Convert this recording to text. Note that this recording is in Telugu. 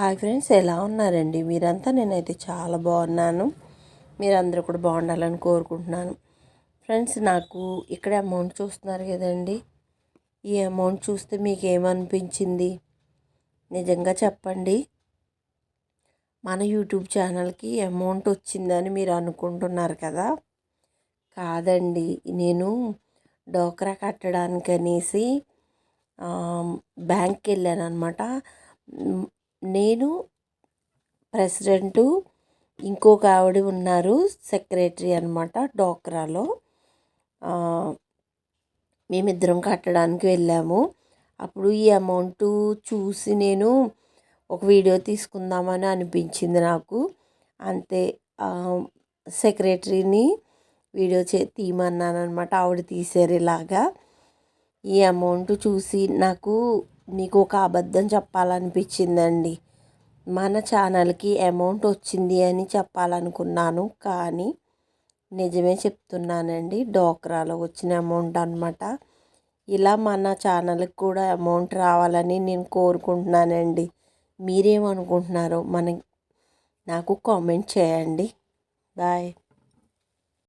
హాయ్ ఫ్రెండ్స్ ఎలా ఉన్నారండి? మీరంతా నేనైతే చాలా బాగున్నాను. మీరందరూ కూడా బాగుండాలని కోరుకుంటున్నాను. ఫ్రెండ్స్ నాకు ఇక్కడ అమౌంట్ చూస్తున్నారు కదండి. ఈ అమౌంట్ చూస్తే మీకు ఏమనిపించింది నిజంగా చెప్పండి. మన యూట్యూబ్ ఛానల్కి అమౌంట్ వచ్చిందని మీరు అనుకుంటున్నారు కదా? కాదండి. నేను డోక్రా కట్టడానికి అనేసి బ్యాంక్కి వెళ్ళాను అనమాట నేను ప్రెసిడెంటు ఇంకొక ఆవిడ ఉన్నారు సెక్రటరీ అనమాట డోక్రాలో మేమిద్దరం కట్టడానికి వెళ్ళాము. అప్పుడు ఈ అమౌంట్ చూసి నేను ఒక వీడియో తీసుకుందామని అనిపించింది నాకు. అంతే సెక్రటరీని వీడియో చే తీయమన్నాను అనమాట ఆవిడ తీసారు ఇలాగా. ఈ అమౌంట్ చూసి నాకు నీకు ఒక అబద్ధం చెప్పాలనిపించిందండి. మన ఛానల్కి అమౌంట్ వచ్చింది అని చెప్పాలనుకున్నాను. కానీ నిజమే చెప్తున్నానండి డోక్రాలో వచ్చిన అమౌంట్ అనమాట ఇలా మన ఛానల్కి కూడా అమౌంట్ రావాలని నేను కోరుకుంటున్నానండి. మీరేమనుకుంటున్నారో మన నాకు కామెంట్ చేయండి. బాయ్.